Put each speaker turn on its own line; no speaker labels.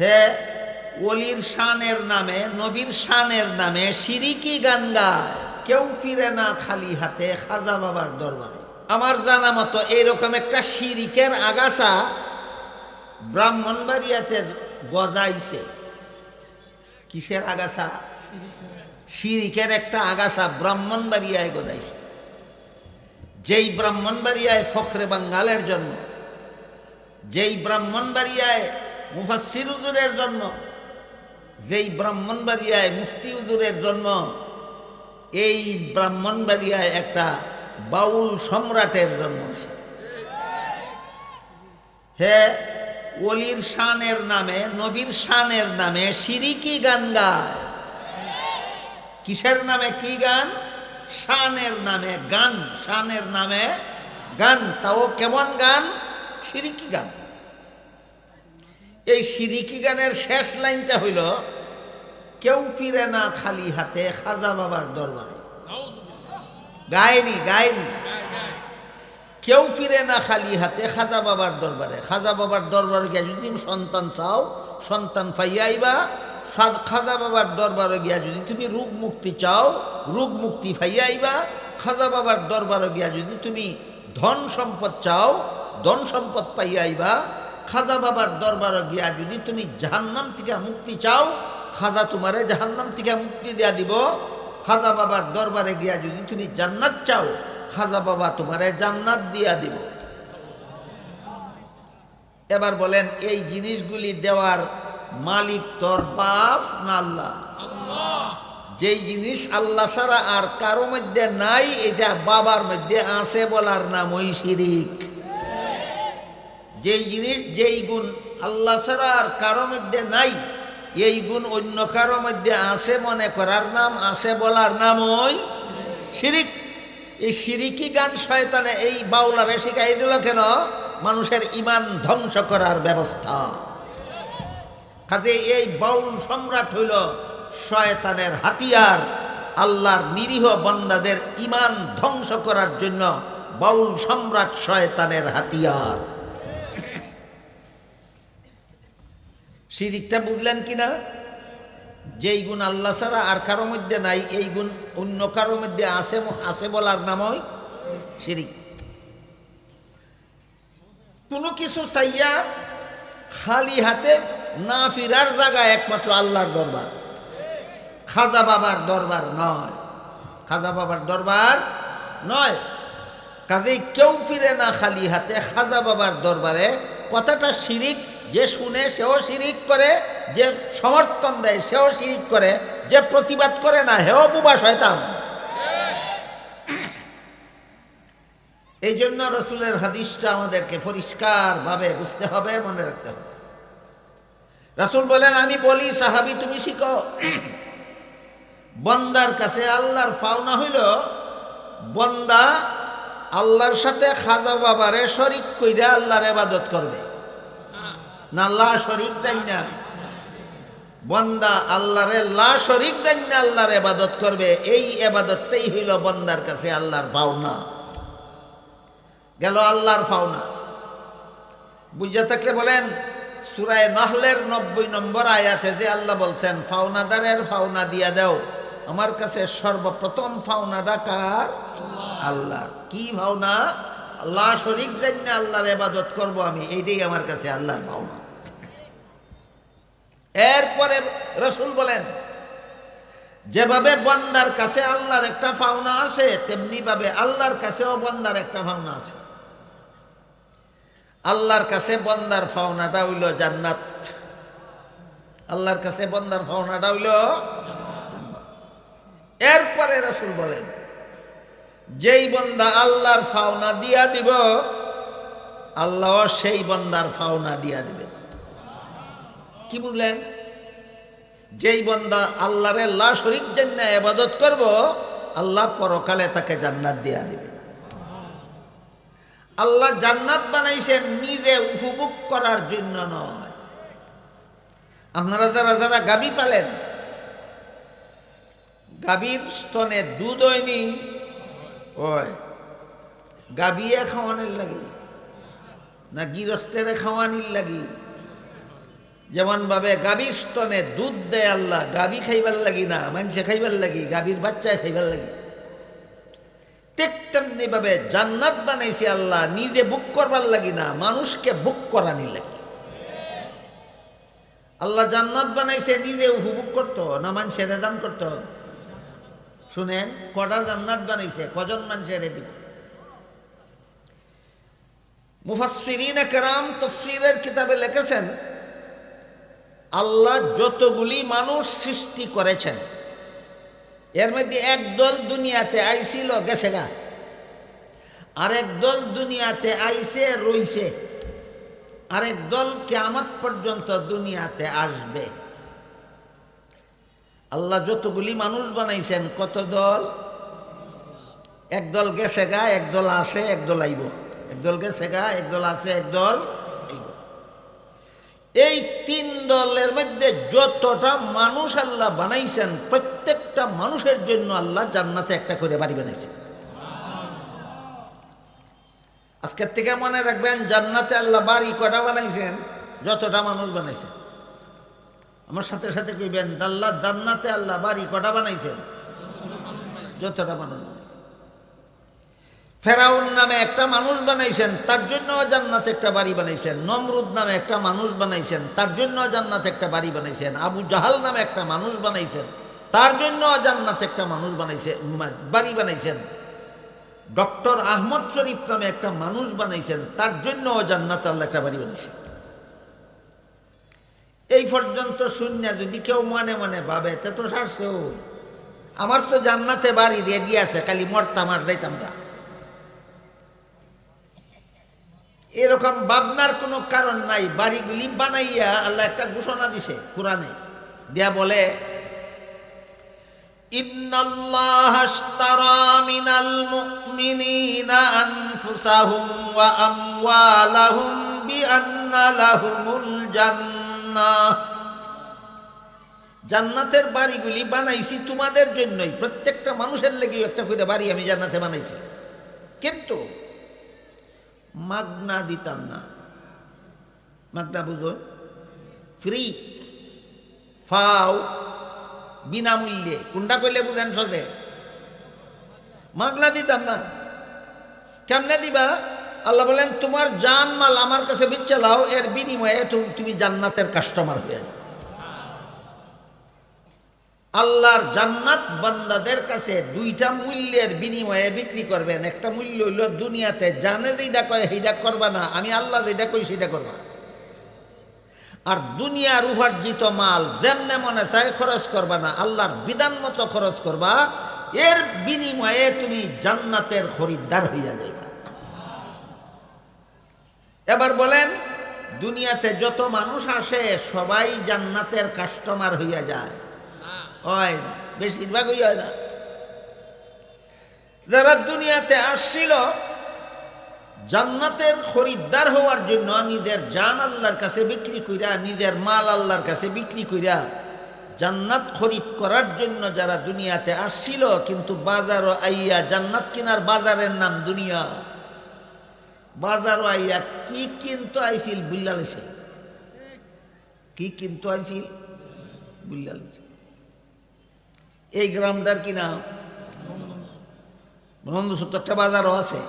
হে ওলির শানের নামে, নবীর শানের নামে সিরিকি গান গায়। কেউ ফিরে না খালি হাতে খাজা বাবার দরবারে। আমার জানা মতো এইরকম একটা সিরিকের আগাছা ব্রাহ্মণবাড়িয়াতে গজাইছে। কিসের আগাছা? সিরিকের একটা আগাছা ব্রাহ্মণবাড়িয়ায় গজাইছে। যেই ব্রাহ্মণবাড়িয়ায় ফখরে বাঙ্গালের জন্ম, যেই ব্রাহ্মণবাড়িয়ায় মুফাসির উজুরের জন্ম। যেই ব্রাহ্মণবাড়িয়ায় মুফতি উজুরের জন্ম, এই ব্রাহ্মণবাড়িয়ায় একটা বাউল সম্রাটের জন্ম। হে ওলির শানের নামে, নবীর শানের নামে সিরিকি গান গায়। কিসের নামে কি গান? শানের নামে গান, শানের নামে গান। তাও কেমন গান? সিরিকি গান। এই সিরিকি গানের শেষ লাইনটা হইল, কেউ ফিরে না খালি হাতে খাজা বাবার দরবারে। গায়নি গায়নি। কেউ ফিরে না খালি হাতে খাজা বাবার দরবারে। খাজা বাবার দরবারে গিয়া যদি সন্তান চাও, সন্তান পাইয়া আইবা। সা- খাজা বাবার দরবারে গিয়া যদি তুমি রোগ মুক্তি চাও, রোগ মুক্তি পাইয়া আইবা। খাজা বাবার দরবারে গিয়া যদি তুমি ধন সম্পদ চাও, ধন সম্পদ পাইয়া আইবা। খাজা বাবার দরবারে গিয়া যদি তুমি জাহান্নাম থেকে মুক্তি চাও, খাজা তোমারে জাহান্নাম থেকে মুক্তি দেয়া দিব। খাজা বাবার দরবারে গিয়া যদি তুমি জান্নাত চাও, খাজা বাবা তোমারে জান্নাত দিয়া দিব। এবার বলেন, এই জিনিসগুলি দেওয়ার মালিক তোর বাপ না আল্লাহ? যেই জিনিস আল্লাহ ছাড়া আর কারও মধ্যে নাই, এটা বাবার মধ্যে আছে বলার নাম ওই শিরিক। যেই জিনিস, যেই গুণ আল্লাহ ছাড়া আর কারও মধ্যে নাই, এই গুণ অন্য কারও মধ্যে আছে মনে করার নাম, আছে বলার নাম ওই শিরিক। এই সিরিকি গান শয়তানে এই বাউলারে শিখাই দিল কেন? মানুষের ইমান ধ্বংস করার ব্যবস্থা। কাজে এই বাউল সম্রাট হইল শয়তানের হাতিয়ার। আল্লাহর নিরীহ বন্দাদের ইমান ধ্বংস করার জন্য বাউল সম্রাট শয়তানের হাতিয়ার। শিরিকটা বুঝলেন কিনা যেই গুণ আল্লাহ ছাড়া আর কারও মধ্যে নাই, এই গুণ অন্য কারও মধ্যে আছে আছে বলার নামই শিরিক। কোনো কিছু চাইয়া খালি হাতে না ফিরার জায়গায় একমাত্র আল্লাহর দরবার। খাজা বাবার দরবার নয়। খাজা বাবার দরবার নয়। কাজেই কেউ ফিরে না খালি হাতে, খাজা বাবার দরবারে কথাটা শিরিক যে শুনে সেও শিরিক করে, যে সমর্থন দেয় সেও শিরিক করে, যে প্রতিবাদ করে না হেও বুবা শয়তান। এই জন্য রসুলের হাদিসটা আমাদেরকে পরিষ্কারভাবে বুঝতে হবে, মনে রাখতে হবে। রাসুল বলেন, আমি বলি, সাহাবি, তুমি শিখো। বন্দার কাছে আল্লাহর পাওনা হইল, বন্দা আল্লাহর সাথে খাজা বাবারে শরিক কইরা আল্লাহর এবাদত করবে। না আল্লাহ শরিক জান না। বন্দা আল্লাহরে লা শরিক জান না, আল্লাহর এবাদত করবে। এই এবাদতটাই হইল বন্দার কাছে আল্লাহর পাওনা। গেল আল্লাহর পাওনা। বুঝা থাকলে বলেন, সুরায় নহলের নব্বই নম্বর আয়াতে যে আল্লাহ বলছেন ফাওনাদারের ফাওনা দিয়া দাও। আমার কাছে সর্বপ্রথম ফাওনা ডাকার আল্লাহর। কি ভাওনা আল্লাহ শরিক জান্য আল্লাহর এবাদত করব আমি, এইটাই আমার কাছে আল্লাহর ভাওনা এরপরে রসুল বলেন, যেভাবে বন্দার কাছে আল্লাহর একটা ফাওনা আছে তেমনি ভাবে আল্লাহর কাছেও বন্দার একটা ফাওনা আছে। আল্লাহর কাছে বন্দার ফাওনাটা হইল জান্নাত। আল্লাহর কাছে বন্দার ফাওনাটা হইল। এরপরে রসুল বলেন যেই বন্দা আল্লাহর ফাওনা দিয়া দিব আল্লাহ সেই বন্দার ফাওনা দিয়া দিবেন কি বুঝলেন? যেই বন্দা আল্লাহরে লা শরিক জন্য এবাদত করব, আল্লাহ পরকালে তাকে জান্নাত দিয়া দিবে। আল্লাহ জান্নাত বানাইছেন নিজে উপভোগ করার জন্য নয়। আপনারা যারা যারা গাবি পালেন গাভীর স্তনে দুধ হয়নি ওই গাবিয়ে খাওয়ানোর লাগি, না গৃহস্থের খাওয়ানির লাগি। যেমন ভাবে গাভীর স্তনে দুধ দেয় আল্লাহ, গাভী খাইবার লাগি না মানুষে খাইবার লাগি, গাভীর বাচ্চায় খাইবার লাগি। ঠিক তেমনি ভাবে জান্নাত বানাইছে আল্লাহ, নিজে বুক করবার লাগি না, মানুষকে বুক করানি লাগি। আল্লাহ জান্নাত বানাইছে, নিজে উপভোগ করতো, না মানুষের দান করতো। শুনেন, কটা জান্নাত বানাইছে, কজন মানুষের দিব। মুফাসসিরিন একরাম তফসিরের কিতাবে লিখেছেন, আল্লাহ যতগুলি মানুষ সৃষ্টি করেছেন, এর মধ্যে একদল দুনিয়াতে আইছিল, গেছে গা। আরেক দল দুনিয়াতে আইছে, রইছে। আরেক দল কেয়ামত পর্যন্ত দুনিয়াতে আসবে। আল্লাহ যতগুলি মানুষ বানাইছেন, কত দল? একদল গেছে গা একদল আছে একদল আইব। একদল গেছে গা একদল আছে একদল এই তিন দলের মধ্যে যতটা মানুষ আল্লাহ বানাইছেন, প্রত্যেকটা মানুষের জন্য আল্লাহ জান্নাতে একটা করে বাড়ি বানাইছেন। আজকের থেকে মনে রাখবেন, জান্নাতে আল্লাহ বাড়ি কটা বানাইছেন? যতটা মানুষ বানাইছেন। আমার সাথে সাথে কইবেন, আল্লাহ জান্নাতে আল্লাহ বাড়ি কটা বানাইছেন? যতটা মানুষ ফেরাউন নামে একটা মানুষ বানাইছেন, তার জন্য জান্নাতে একটা বাড়ি বানাইছেন। নমরুদ নামে একটা মানুষ বানাইছেন, তার জন্য জান্নাতে একটা বাড়ি বানাইছেন। আবু জাহাল নামে একটা মানুষ বানাইছেন, তার জন্য জান্নাতে একটা মানুষ বানাইছে বাড়ি বানাইছেন। ডক্টর আহমদ শরীফ নামে একটা মানুষ বানাইছেন, তার জন্য জান্নাত আল্লাহ একটা বাড়ি বানাইছেন। এই পর্যন্ত শূন্য যদি কেউ মনে মনে ভাবে তে তো সারছেও আমার তো জান্নাতে বাড়ি রেডি আছে খালি মরতাম আর যাইতাম না এরকম ভাবনার কোনো কারণ নাই বাড়িগুলি বানাইয়া আল্লাহ একটা ঘোষণা দিছে কোরআনে দিয়া বলে إن الله اشترى من المؤمنين أنفسهم وأموالهم بأن لهم الجنة জান্নাতের বাড়িগুলি বানাইছি তোমাদের জন্যই। প্রত্যেকটা মানুষের লেগে একটা করে বাড়ি আমি জান্নাতে বানাইছি। কিন্তু মাগনা দিতাম না। মাগনা বুঝো? ফ্রি। ফাও। বিনামূল্যে। কোনটা কইলে বুঝেন সবে? মাগনা দিতাম না। কেমনে দিবা? আল্লাহ বলেন, তোমার জান মাল আমার কাছে বিচ্ছালাও এর বিনিময়ে তুমি জান্নাতের কাস্টমার হয়ে যাও। আল্লাহর জান্নাত বান্দাদের কাছে দুইটা মূল্যের বিনিময়ে বিক্রি করবেন। একটা মূল্য হইল দুনিয়াতে জানে যেটা কয় সেইটা করবা না। আমি আল্লাহ যেটা কই সেটা করবা। আর দুনিয়ার উপার্জিত মাল যেমনে মনে চায় খরচ করবা না, আল্লাহর বিধান মতো খরচ করবা, এর বিনিময়ে তুমি জান্নাতের খরিদ্দার হইয়া যাইবা। এবার বলেন, দুনিয়াতে যত মানুষ আসে, সবাই জান্নাতের কাস্টমার হইয়া যায়। হয় না বেশিরভাগ হইয়া না। যারা দুনিয়াতে আসছিল, জান্নাতের খরিদ্দার হওয়ার জন্য নিজের জান আল্লাহর কাছে বিক্রি কইরা, নিজের মাল আল্লাহর কাছে বিক্রি কইরা জান্নাত খরিদ করার জন্য যারা দুনিয়াতে আসছিল, কিন্তু বাজারও আইয়া জান্নাত কিনার বাজারের নাম দুনিয়া। বাজারও আইয়া কি কিন্তু আইছিল বুল্লালিছে কি কিন্তু আইছিল? বুল্লালিছে এই গ্রামটার কি নাম? নন্দসূত্রটা বাজারও আছে।